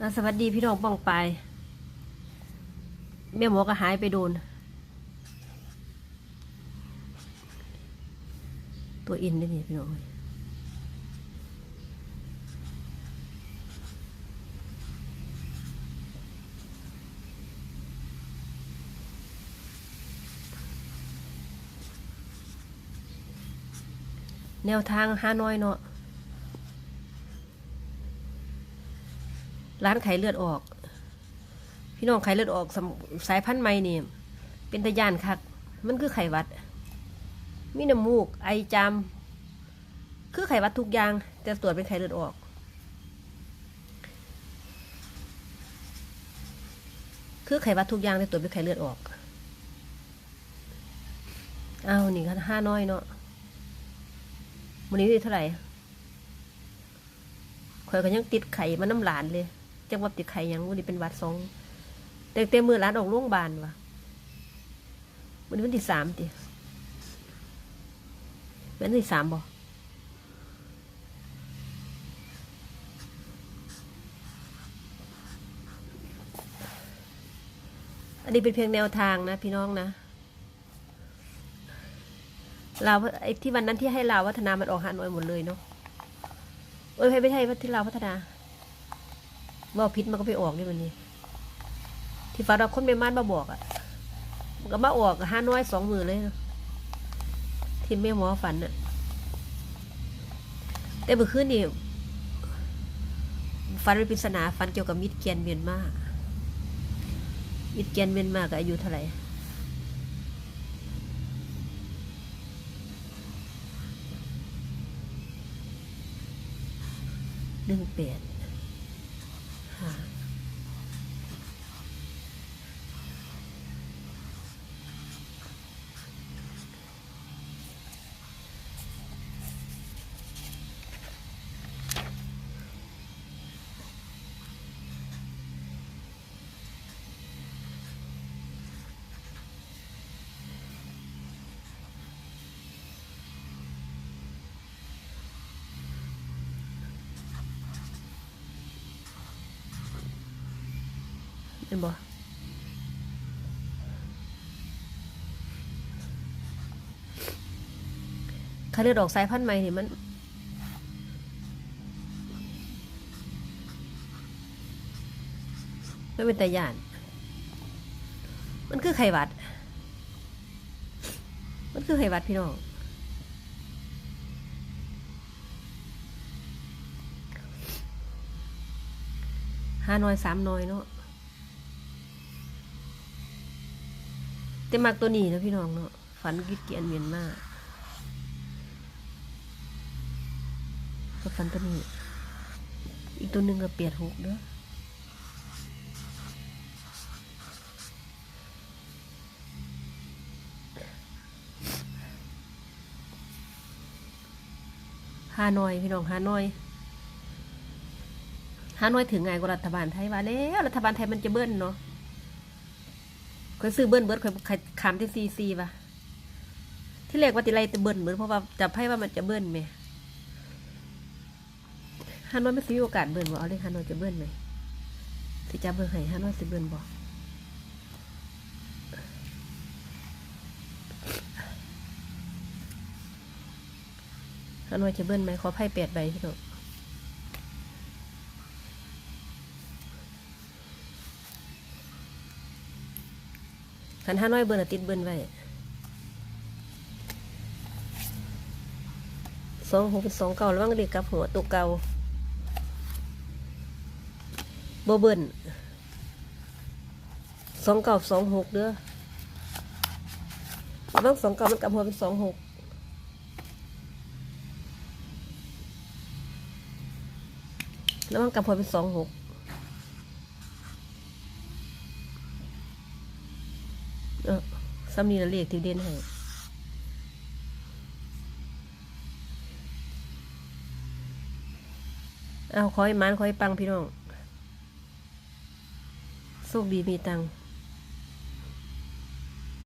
อะสวัสดีพี่น้องป้องไปแม่หมอก็หายไปโดน ตัวอินได้นี่พี่น้องเอ้ยแนวทางห้าน้อยเนาะ ร้านไขเลือดออก พี่น้องไขเลือดออกสายพันธุ์ใหม่นี่เป็นตะยานคัก มันคือไขหวัด มีน้ำมูก ไอจามคือไขหวัดทุกอย่าง แต่ตรวจเป็นไขเลือดออก คือไขหวัดทุกอย่างแต่ตรวจเป็นไขเลือดออกเอานี่กันห้าน้อยเนาะวันนี้เท่าไหร่ข่อยก็ยังติดไข่มาน้ำหลานเลย จังว่าติดไข่ยังวันนี้เป็นวัดสองแต่เต็มมือร้านออกโรงพยาบาลวะวันนี้วันที่สามติวันที่สามบ่อันนี้เป็นเพียงแนวทางนะพี่น้องนะเราวไอ้ที่วันนั้นที่ให้เราวัฒนามันออกฮานอยหมดเลยเนาะเอ้ยไม่ใช่ที่เราวพัฒนา ว่าพิษมันก็ไปออกนี่มันนี่ที่ฟ้าเราคนไม่มานมาบอกอะ่ะมันก็มาออกห้าน้อยสองมือเลยนะที่แม่หมอฝันอะ่ะ แต่เมื่อคืนนี่ฝันเป็นปริศนาฝันเกี่ยวกับมิตรเกียนเมียนมามิตรเกียนเมียนมากับอายุเท่าไหร่หนึ่งแปดค่ยนะ เห็นบ่คาเลือดออกสายพันธุ์ใหม่นี่มันไม่เป็นตายาน มันคือไขวัด มันคือไขวัดพี่น้องห้าน้อยสามน้อยเนาะ แต่มักตัวนี้นะพี่น้องเนาะฝันกิดเกียนเมียนมากก็ฝันตัวนี้ อีกตัวหนึ่งก็เปียดหกเด้อฮานอยพี่น้องฮานอยฮานอยถึงไงกว่ารัฐบาลไทยว่าแล้วรัฐบาลไทยมันจะเบิ้ลเนาะ คอยซื้อเบิ้ลเบิร์ดคอยคยขามที่ซีซีป่ะที่แรกว่าติไรจะเบิ้ลเบิร์ดเพราะว่าจับให้ว่ามันจะเบิ้ลไหมฮานอยไม่มีโอกาสเบิ้ลบ่เอาเลยฮานอยจะเบิ้ลไหมสิจับเบิ้ลให้ฮานอยสิเบิ้ลบ่ฮานอยจะเบิ้ลไหมขอไพ่แปดใบพี่น้อ ขันห้าน้อยเบิร์นติดเบิร์นไว้สองหกเป็นสองเก่าแล้วว่างเด็กกับหัวตัวเก่าโบเบิร์นสองเก่าสองหกเด้อระว่างสองเก่ามันกับหัวเป็นสองหกแล้วว่างกับหัวเป็นสองหก เออซ้ำนี่ละเลขที่เด่นให้เอาคอยมันคอยปังพี่น้อง โชคดีมีตังค์